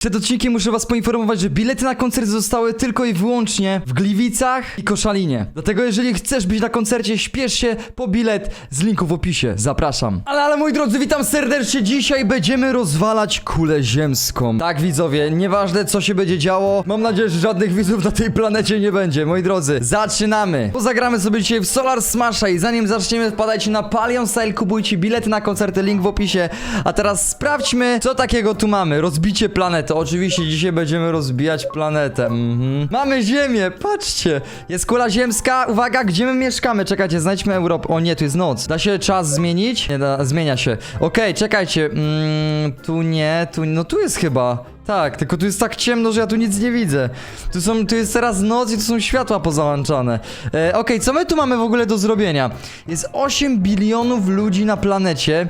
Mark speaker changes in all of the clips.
Speaker 1: Przed odcinkiem muszę was poinformować, że bilety na koncert zostały tylko i wyłącznie w Gliwicach i Koszalinie. Dlatego jeżeli chcesz być na koncercie, śpiesz się po bilet z linku w opisie. Zapraszam. Ale, ale moi drodzy, witam serdecznie. Dzisiaj będziemy rozwalać kulę ziemską. Tak, widzowie, nieważne co się będzie działo, mam nadzieję, że żadnych widzów na tej planecie nie będzie. Moi drodzy, zaczynamy. Pozagramy sobie dzisiaj w Solar Smasha i zanim zaczniemy, wpadajcie na Palion Style, kupujcie bilety na koncerty, link w opisie. A teraz sprawdźmy, co takiego tu mamy. Rozbicie planety. Oczywiście dzisiaj będziemy rozbijać planetę. Mhm. Mamy Ziemię, patrzcie. Jest kula ziemska. Uwaga, gdzie my mieszkamy? Czekajcie, znajdźmy Europę. O nie, tu jest noc. Da się czas zmienić? Nie da, zmienia się. Okej, czekajcie. Mm, tu nie, tu, no tu jest chyba. Tak, tylko tu jest tak ciemno, że ja tu nic nie widzę. Tu są, tu jest teraz noc i tu są światła pozałączane. E, Okej, co my tu mamy w ogóle do zrobienia? Jest 8 bilionów ludzi na planecie.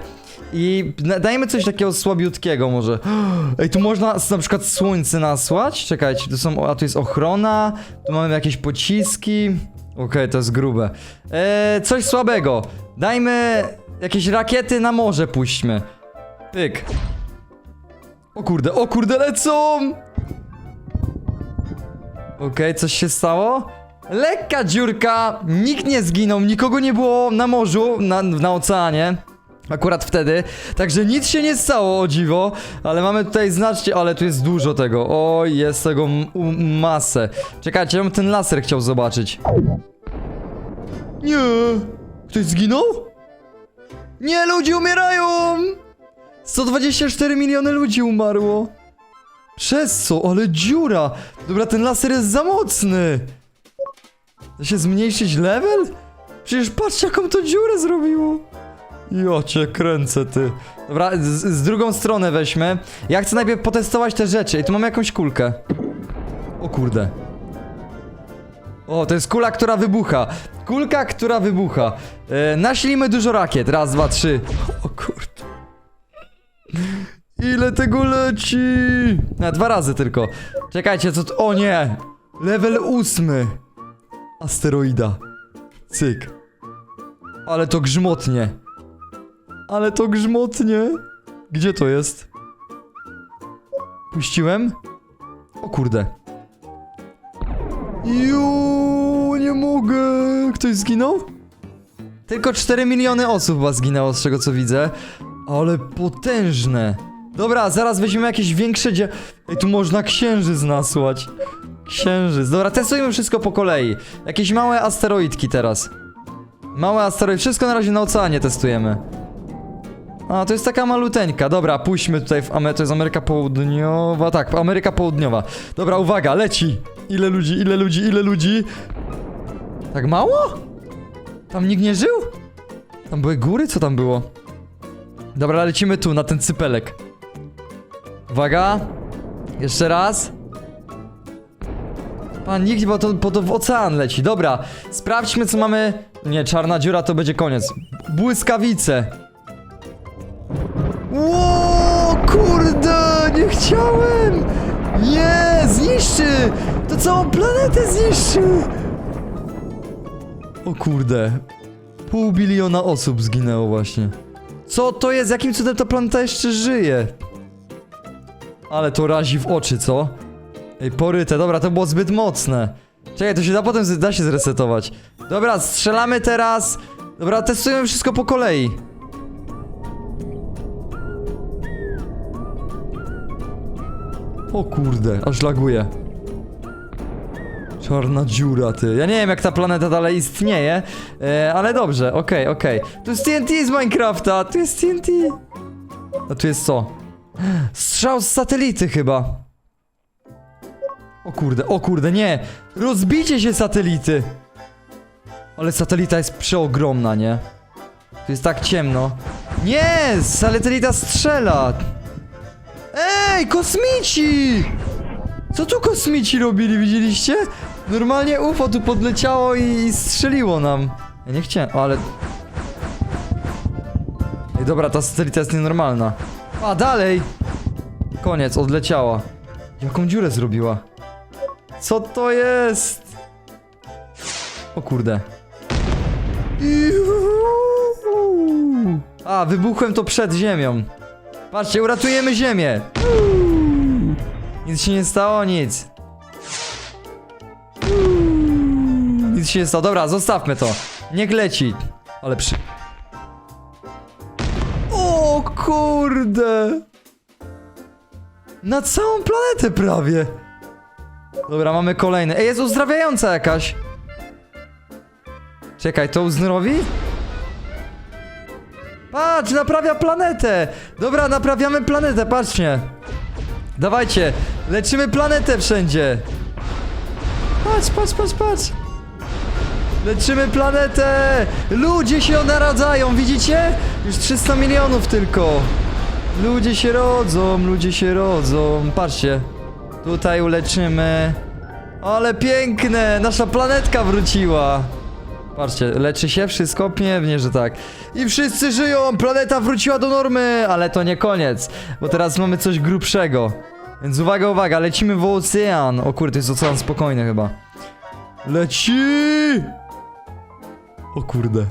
Speaker 1: I dajmy coś takiego słabiutkiego może. Ej, tu można na przykład słońce nasłać. Czekajcie, tu są, a tu jest ochrona. Tu mamy jakieś pociski. Okej, to jest grube. Eee, coś słabego. Dajmy jakieś rakiety na morze puśćmy. Pyk. O kurde, o kurde, lecą! Okej, coś się stało? Lekka dziurka, nikt nie zginął, nikogo nie było na morzu, na, na oceanie. Akurat wtedy, także nic się nie stało, o dziwo, ale mamy tutaj znacznie, ale tu jest dużo tego, o jest tego masę. Czekajcie, ja bym ten laser chciał zobaczyć. Nie, ktoś zginął? Nie, ludzie umierają! 124 miliony ludzi umarło. Przez co? Ale dziura! Dobra, ten laser jest za mocny! Da się zmniejszyć level? Przecież patrz jaką to dziurę zrobiło! Ja cię kręcę, ty. Dobra, z, z drugą stronę weźmy. Ja chcę najpierw potestować te rzeczy. I tu mam jakąś kulkę. O kurde. O, to jest kula, która wybucha. Kulka, która wybucha. E, nasilimy dużo rakiet. Raz, dwa, trzy. O kurde. Ile tego leci? Na dwa razy tylko. Czekajcie, co. O nie! Level ósmy. Asteroida. Cyk. Ale to grzmotnie. Ale to grzmotnie. Gdzie to jest? Puściłem? O kurde. Ju, nie mogę. Ktoś zginął? Tylko 4 miliony osób chyba zginęło, z czego co widzę. Ale potężne. Dobra, zaraz weźmiemy jakieś większe dzie... Ej, tu można księżyc nasłać. Księżyc. Dobra, testujemy wszystko po kolei. Jakieś małe asteroidki teraz. Małe asteroidy. Wszystko na razie na oceanie testujemy. A, to jest taka maluteńka. Dobra, pójdźmy tutaj w Amerykę. To jest Ameryka Południowa. Tak, Ameryka Południowa. Dobra, uwaga, leci. Ile ludzi, ile ludzi, ile ludzi? Tak mało? Tam nikt nie żył? Tam były góry? Co tam było? Dobra, lecimy tu, na ten cypelek. Uwaga. Jeszcze raz. Pan nikt, bo to, bo to w ocean leci. Dobra, sprawdźmy co mamy. Nie, czarna dziura to będzie koniec. Błyskawice. Ło, kurde, nie chciałem. Nie, zniszczy. To całą planetę zniszczy. O kurde. Pół biliona osób zginęło właśnie. Co to jest? Jakim cudem ta planeta jeszcze żyje? Ale to razi w oczy, co? Ej, poryte, dobra, to było zbyt mocne. Czekaj, to się da potem, da się zresetować. Dobra, strzelamy teraz. Dobra, testujemy wszystko po kolei. O kurde, aż laguje. Czarna dziura, ty. Ja nie wiem, jak ta planeta dalej istnieje, e, ale dobrze, okej, okej. Tu jest TNT z Minecrafta, tu jest TNT. A tu jest co? Strzał z satelity chyba. O kurde, o kurde, nie! Rozbicie się satelity! Ale satelita jest przeogromna, nie? Tu jest tak ciemno. Nie! Satelita strzela! Ej, kosmici! Co tu kosmici robili, widzieliście? Normalnie UFO tu podleciało i, i strzeliło nam. Ja nie chciałem, o, ale... Ej, dobra, ta satelita jest nienormalna. A, dalej! Koniec, odleciała. Jaką dziurę zrobiła? Co to jest? O kurde. Juhu. A, wybuchłem to przed ziemią. Patrzcie, uratujemy ziemię. Nic się nie stało, nic. Nic się nie stało. Dobra, zostawmy to. Niech leci. Ale przy... O kurde! Na całą planetę prawie. Dobra, mamy kolejny. Ej, jest uzdrawiająca jakaś. Czekaj, to uzdrowi? Patrz, naprawia planetę! Dobra, naprawiamy planetę, patrzcie. Dawajcie, leczymy planetę wszędzie. Patrz, patrz, patrz, patrz. Leczymy planetę! Ludzie się naradzają, widzicie? Już 300 milionów tylko. Ludzie się rodzą, ludzie się rodzą. Patrzcie. Tutaj uleczymy. Ale piękne! Nasza planetka wróciła. Patrzcie, leczy się wszystko? Pewnie, że tak. I wszyscy żyją! Planeta wróciła do normy! Ale to nie koniec, bo teraz mamy coś grubszego. Więc uwaga, uwaga, lecimy w ocean. O kurde, to jest ocean spokojny chyba. Leci! O kurde.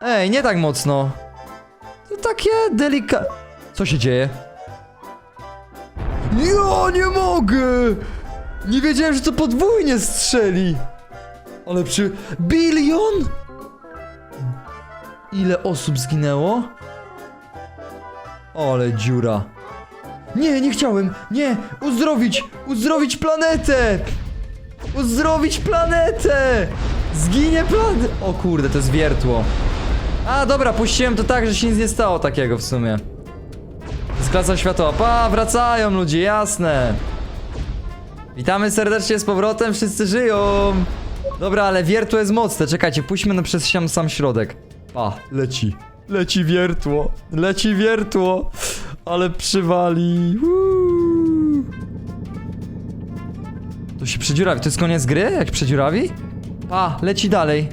Speaker 1: Ej, nie tak mocno. To takie delika... Co się dzieje? Ja nie mogę! Nie wiedziałem, że to podwójnie strzeli. Ale przy... Bilion? Ile osób zginęło? Ale dziura. Nie, nie chciałem. Nie, uzdrowić, uzdrowić planetę. Uzdrowić planetę. Zginie planet. O kurde, to jest wiertło. A, dobra, puściłem to tak, że się nic nie stało takiego w sumie. Klasa światowa. Pa, wracają ludzie, jasne. Witamy serdecznie z powrotem, wszyscy żyją. Dobra, ale wiertło jest mocne. Czekajcie, puśćmy na przez sam, sam środek. Pa, leci. Leci wiertło. Leci wiertło. Ale przywali. To się przedziurawi. To jest koniec gry? Jak przedziurawi? Pa, leci dalej.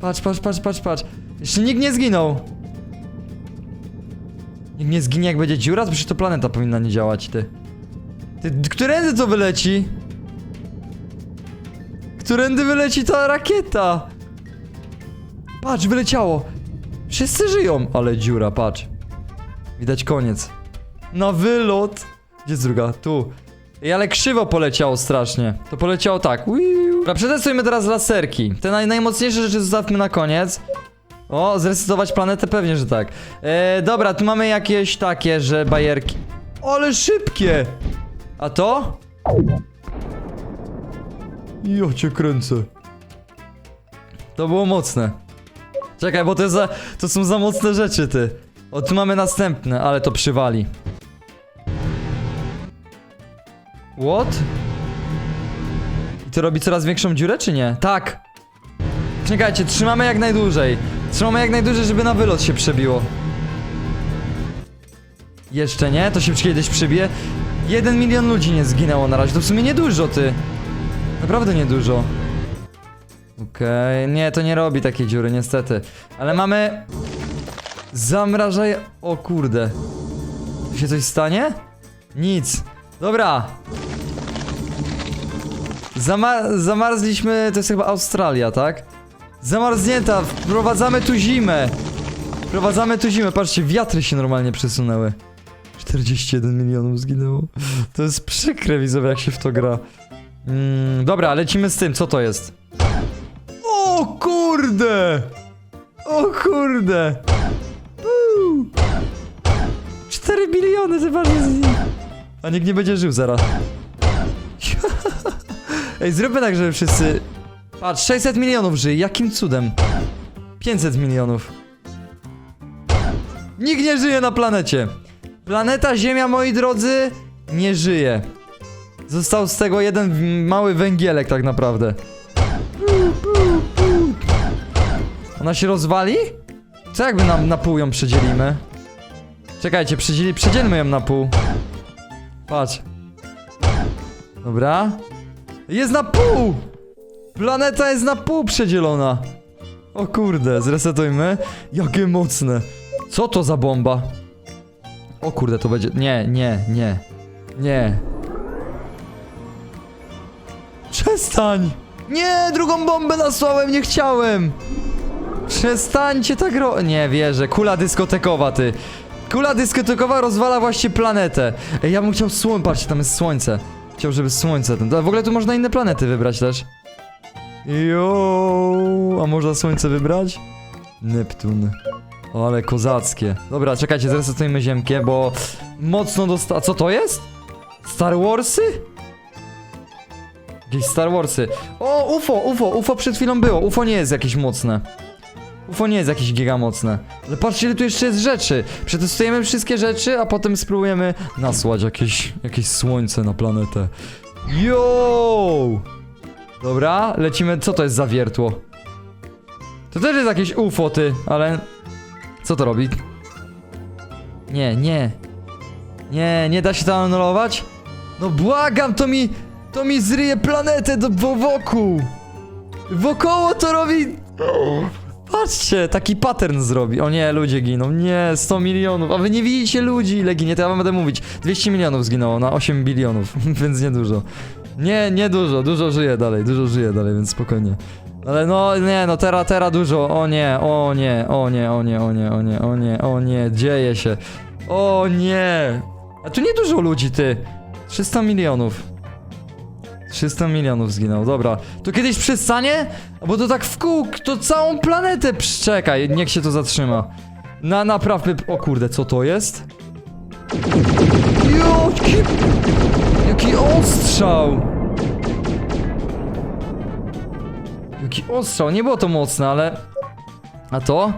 Speaker 1: Patrz, patrz, patrz, patrz, patrz. Jeszcze nikt nie zginął. Nikt nie zginie jak będzie dziura? Przecież to planeta powinna nie działać, ty. Ty, którędy to wyleci? Którędy wyleci ta rakieta? Patrz, wyleciało. Wszyscy żyją, ale dziura, patrz. Widać koniec. Na wylot. Gdzie jest druga? Tu. Ej, ale krzywo poleciało strasznie. To poleciało tak. Dobra, przetestujmy teraz laserki. Te naj, najmocniejsze rzeczy zostawmy na koniec. O, zresetować planetę? Pewnie, że tak. E, dobra, tu mamy jakieś takie, że bajerki. Ale szybkie! A to? Ja cię kręcę. To było mocne. Czekaj, bo to, jest za, to są za mocne rzeczy, ty. O, tu mamy następne, ale to przywali. What? I to robi coraz większą dziurę, czy nie? Tak! Czekajcie, trzymamy jak najdłużej. Trzymamy jak najdłużej, żeby na wylot się przebiło. Jeszcze nie? To się kiedyś przybije. Jeden milion ludzi nie zginęło na razie. To w sumie niedużo, ty. Naprawdę niedużo. Okej, nie, to nie robi takiej dziury, niestety. Ale mamy... Zamrażaj... O kurde. Tu się coś stanie? Nic. Dobra. Zama zamarzliśmy... To jest chyba Australia, tak? Zamarznięta. Wprowadzamy tu zimę. Wprowadzamy tu zimę. Patrzcie, wiatry się normalnie przesunęły. 41 milionów zginęło. To jest przykre, widzowie, jak się w to gra. Mm, dobra, lecimy z tym. Co to jest? O kurde! O kurde! Uuu. 4 biliony, zobaczcie z nich. A nikt nie będzie żył zaraz. Ej, zróbmy tak, żeby wszyscy... Patrz, 600 milionów żyje, jakim cudem? 500 milionów. Nikt nie żyje na planecie. Planeta Ziemia, moi drodzy, nie żyje. Został z tego jeden mały węgielek tak naprawdę. Ona się rozwali? Co jakby nam na pół ją przedzielimy? Czekajcie, przedzieli, przedzielmy ją na pół. Patrz. Dobra. Jest na pół! Planeta jest na pół przedzielona. O kurde, zresetujmy. Jakie mocne. Co to za bomba? O kurde, to będzie... Nie, nie, nie. Nie. Przestań! Nie, drugą bombę nasłałem, nie chciałem! Przestańcie tak ro... Nie wierzę, kula dyskotekowa, ty. Kula dyskotekowa rozwala właśnie planetę. Ej, ja bym chciał słońce, patrzcie, tam jest słońce. Chciał, żeby słońce ten. W ogóle tu można inne planety wybrać też. Jo, a można słońce wybrać? Neptun. O, ale kozackie. Dobra, czekajcie, zresetujmy ziemkę, bo mocno dosta... Co to jest? Star Warsy? Jakieś Star Warsy. O, UFO, UFO, UFO przed chwilą było. UFO nie jest jakieś mocne. UFO nie jest jakieś giga mocne. Ale patrzcie, ile tu jeszcze jest rzeczy. Przetestujemy wszystkie rzeczy, a potem spróbujemy nasłać jakieś, jakieś słońce na planetę. Yo! Dobra, lecimy. Co to jest za wiertło? To też jest jakieś UFO, ty, ale... Co to robi? Nie, nie. Nie, nie da się tam anulować? No błagam, to mi... To mi zryje planetę do, wo- wokół. Wokoło to robi... Patrzcie, taki pattern zrobi. O nie, ludzie giną. Nie, 100 milionów. A wy nie widzicie ludzi, ile ginie. To ja wam będę mówić. 200 milionów zginęło na 8 bilionów, więc niedużo. Nie, nie dużo. Dużo żyje dalej. Dużo żyje dalej, więc spokojnie. Ale no, nie, no teraz, teraz dużo. O nie, o nie, o nie, o nie, o nie, o nie, o nie, o nie. Dzieje się. O nie. A tu nie dużo ludzi, ty. 300 milionów. 300 milionów zginął, dobra. To kiedyś przestanie? Bo to tak w kół, to całą planetę przeczekaj, niech się to zatrzyma. Na, naprawmy... O kurde, co to jest? Jaki... Jaki ostrzał! Jaki ostrzał, nie było to mocne, ale... A to?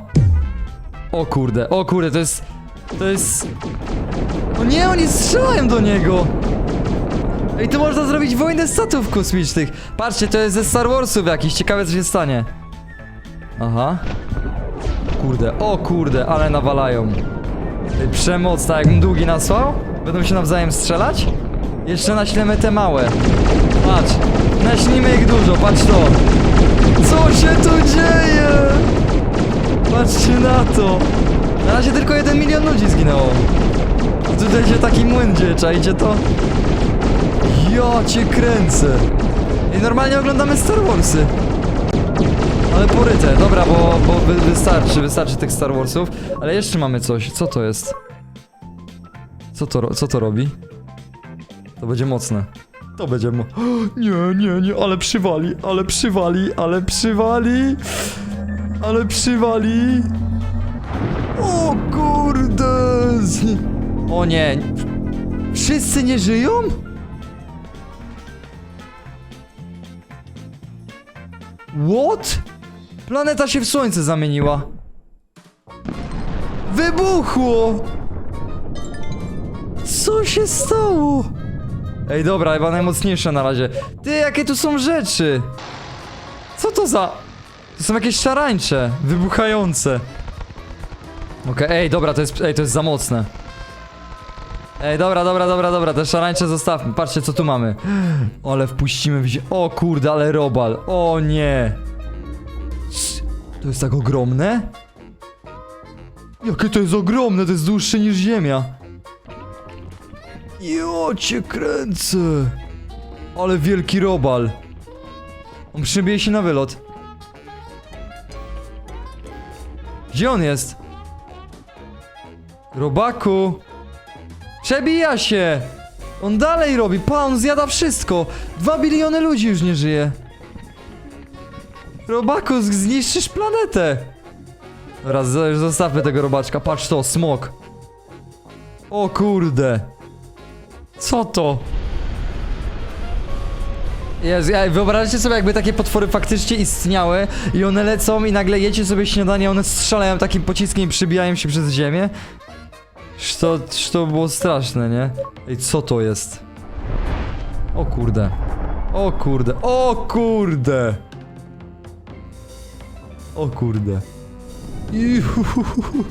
Speaker 1: O kurde, o kurde, to jest... To jest... O nie, oni strzelają do niego! Ej, tu można zrobić wojnę statów kosmicznych. Patrzcie, to jest ze Star Warsów jakiś. Ciekawe, co się stanie. Aha. Kurde, o kurde, ale nawalają. Ej, Przemoc, tak jakbym długi nasłał? Będą się nawzajem strzelać? Jeszcze naślemy te małe. Patrz, naślimy ich dużo, patrz to. Co się tu dzieje? Patrzcie na to. Na razie tylko jeden milion ludzi zginęło. Tutaj się taki młyn dzieje, czajcie to? Ja cię kręcę. I normalnie oglądamy Star Warsy. Ale poryte, dobra, bo, bo wy, wystarczy, wystarczy tych Star Warsów. Ale jeszcze mamy coś, co to jest? Co to, co to robi? To będzie mocne. To będzie mo... Nie, nie, nie, ale przywali, ale przywali, ale przywali. Ale przywali. O kurde. O nie. Wszyscy nie żyją? What? Planeta się w słońce zamieniła. Wybuchło! Co się stało? Ej, dobra, chyba najmocniejsze na razie. Ty, jakie tu są rzeczy? Co to za... To są jakieś szarańcze, wybuchające. Okej, ej, dobra, to jest, ej, to jest za mocne. Ej, dobra, dobra, dobra, dobra, te szarańcze zostawmy. Patrzcie, co tu mamy. Ale wpuścimy w O kurde, ale robal. O nie. To jest tak ogromne? Jakie to jest ogromne, to jest dłuższe niż ziemia. Jo, cię kręcę. Ale wielki robal. On przybije się na wylot. Gdzie on jest? Robaku! Przebija się! On dalej robi, pa, on zjada wszystko! Dwa biliony ludzi już nie żyje! Robaku, z- zniszczysz planetę! Raz, zostawmy tego robaczka, patrz to, smok! O kurde! Co to? Jezu, wyobraźcie sobie jakby takie potwory faktycznie istniały i one lecą i nagle jecie sobie śniadanie, one strzelają takim pociskiem i przybijają się przez ziemię? To, to było straszne, nie? Ej, co to jest? O kurde. O kurde. O kurde. O kurde. Iuhuhuhu.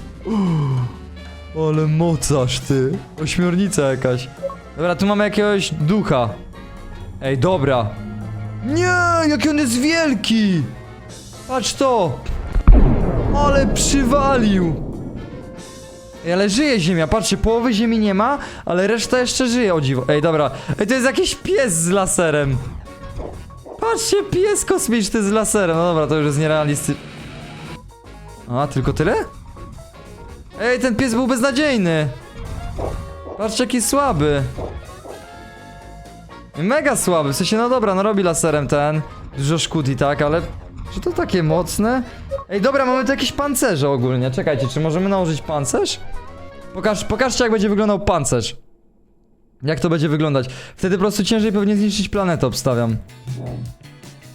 Speaker 1: Ale mocarz ty. Ośmiornica jakaś. Dobra, tu mamy jakiegoś ducha. Ej, dobra. Nie, jaki on jest wielki. Patrz to. Ale przywalił. Ale żyje ziemia, patrzcie, połowy ziemi nie ma, ale reszta jeszcze żyje, o dziwo. Ej, dobra, ej, to jest jakiś pies z laserem. Patrzcie, pies kosmiczny z laserem, no dobra, to już jest nierealistyczne. A, tylko tyle? Ej, ten pies był beznadziejny. Patrzcie, jaki słaby. Mega słaby, w sensie, no dobra, no robi laserem ten. Dużo szkód i tak, ale... Czy to takie mocne? Ej, dobra, mamy tu jakieś pancerze ogólnie. Czekajcie, czy możemy nałożyć pancerz? Pokaż, pokażcie, jak będzie wyglądał pancerz. Jak to będzie wyglądać? Wtedy po prostu ciężej pewnie zniszczyć planetę, obstawiam.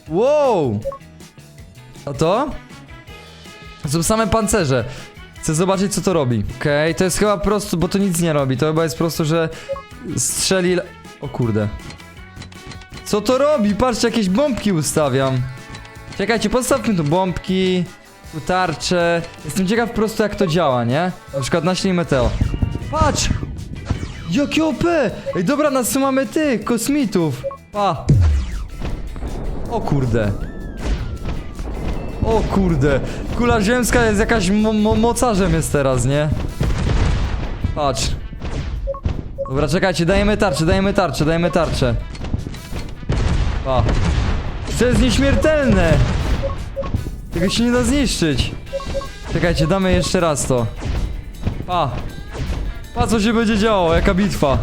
Speaker 1: Wow! A to? Są same pancerze. Chcę zobaczyć, co to robi. Okej, to jest chyba po prostu, bo to nic nie robi. To chyba jest po prostu, że strzeli... O kurde. Co to robi? Patrzcie, jakieś bombki ustawiam. Czekajcie, postawmy tu bombki, tu tarcze. Jestem ciekaw po prostu, jak to działa, nie? Na przykład naślij meteo. Patrz! Jakie OP! Ej, dobra, nas tu mamy tych, kosmitów. Pa! O kurde. O kurde. Kula ziemska jest jakaś mo mo mocarzem jest teraz, nie? Patrz. Dobra, czekajcie, dajemy tarczę, dajemy tarczę, dajemy tarczę. Pa. To jest nieśmiertelne! Tego się nie da zniszczyć. Czekajcie, damy jeszcze raz to. Pa. Pa, co się będzie działo, jaka bitwa.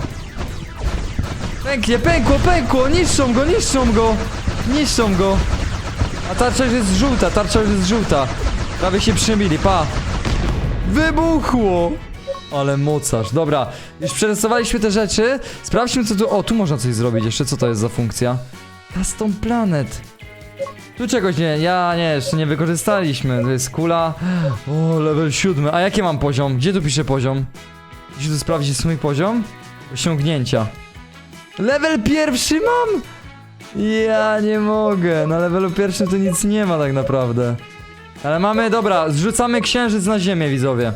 Speaker 1: Pęknie, pękło, pękło, niszczą go, niszczą go. Niszczą go. A tarcza już jest żółta, tarcza już jest żółta. Prawie się przybili, pa. Wybuchło. Ale mocarz. Dobra, już przetestowaliśmy te rzeczy. Sprawdźmy co tu... O, tu można coś zrobić jeszcze. Co to jest za funkcja? Custom planet. Tu czegoś nie... Ja nie, jeszcze nie wykorzystaliśmy. To jest kula. O, level siódmy. A jaki mam poziom? Gdzie tu pisze poziom? Gdzie tu sprawdzić mój poziom? Osiągnięcia. Level pierwszy mam? Ja nie mogę. Na levelu pierwszym to nic nie ma tak naprawdę. Ale mamy, dobra, zrzucamy księżyc na ziemię, widzowie.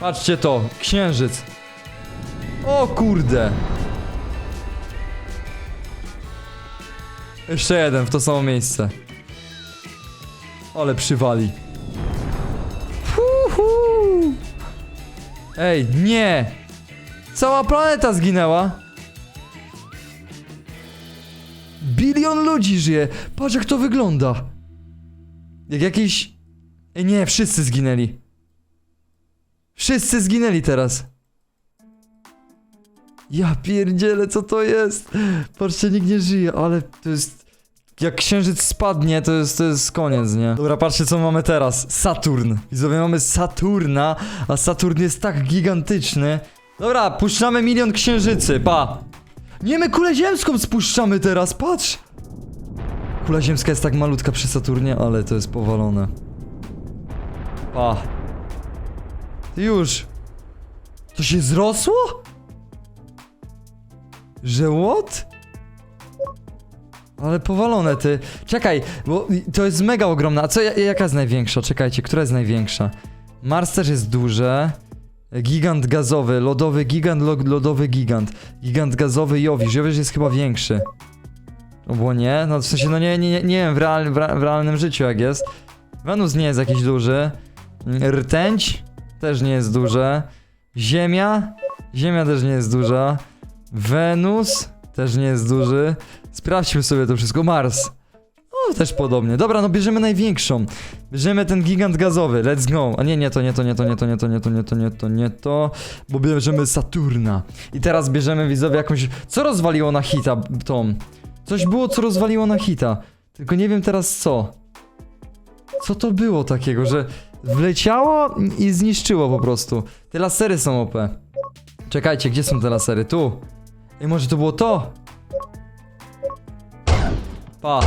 Speaker 1: Patrzcie to, księżyc. O kurde. Jeszcze jeden w to samo miejsce. Ale przywali. Uhu. Ej, nie! Cała planeta zginęła. Bilion ludzi żyje. Patrz jak to wygląda. Jak jakiś... Ej, nie, wszyscy zginęli. Wszyscy zginęli teraz. Ja pierdzielę, co to jest? Patrzcie, nikt nie żyje, ale to jest... Jak księżyc spadnie, to jest, to jest koniec, nie? Dobra, patrzcie, co mamy teraz. Saturn. Widzowie, mamy Saturna, a Saturn jest tak gigantyczny. Dobra, puszczamy milion księżycy, pa. Nie, my kulę ziemską spuszczamy teraz, patrz! Kula ziemska jest tak malutka przy Saturnie, ale to jest powalone. Pa. Już. To się zrosło? Że what? Ale powalone ty. Czekaj, bo to jest mega ogromna. A co, ja- jaka jest największa? Czekajcie, która jest największa? Mars też jest duże. Gigant gazowy, lodowy gigant, lo lodowy gigant. Gigant gazowy Jowisz. Jowisz jest chyba większy. No bo nie? No w sensie, no nie, nie, nie, nie wiem w, real, w, w realnym życiu jak jest. Wenus nie jest jakiś duży. Rtęć też nie jest duże. Ziemia? Ziemia też nie jest duża. Wenus też nie jest duży. Sprawdźmy sobie to wszystko. Mars. O, też podobnie. Dobra, no bierzemy największą. Bierzemy ten gigant gazowy. Let's go. A nie, nie to, nie to, nie to, nie to, nie to, nie to, nie to, nie to, nie to. Bo bierzemy Saturna. I teraz bierzemy widzowie jakąś... Co rozwaliło na hita tą? Coś było, co rozwaliło na hita. Tylko nie wiem teraz co. Co to było takiego, że wleciało i zniszczyło po prostu. Te lasery są OP. Czekajcie, gdzie są te lasery? Tu. Ej, może to było to? Pa.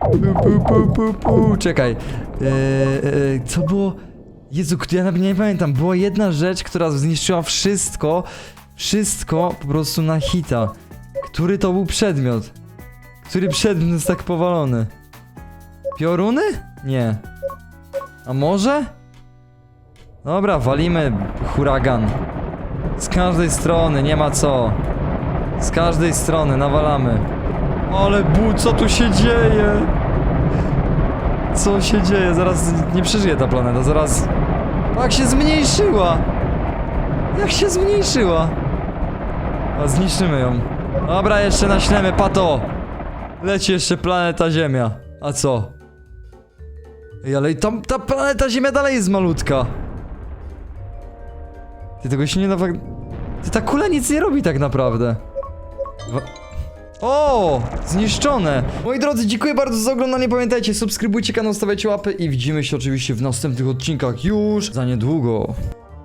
Speaker 1: Pu, pu, pu, pu, pu. Czekaj. Eee, eee, co było? Jezu, ja nawet nie pamiętam. Była jedna rzecz, która zniszczyła wszystko. Wszystko po prostu na hita. Który to był przedmiot? Który przedmiot jest tak powalony? Pioruny? Nie. A może? Dobra, walimy huragan. Z każdej strony, nie ma co. Z każdej strony nawalamy. Ale bu, co tu się dzieje? Co się dzieje? Zaraz nie przeżyje ta planeta, zaraz... Jak się zmniejszyła! Jak się zmniejszyła! A zniszczymy ją. Dobra, jeszcze naślemy, pato! Leci jeszcze planeta Ziemia. A co? Ej, ale tam ta planeta Ziemia dalej jest malutka. Ty tego się nie da... Ty ta kula nic nie robi tak naprawdę. O! Zniszczone! Moi drodzy, dziękuję bardzo za oglądanie. Pamiętajcie, subskrybujcie kanał, stawiajcie łapy i widzimy się oczywiście w następnych odcinkach już za niedługo.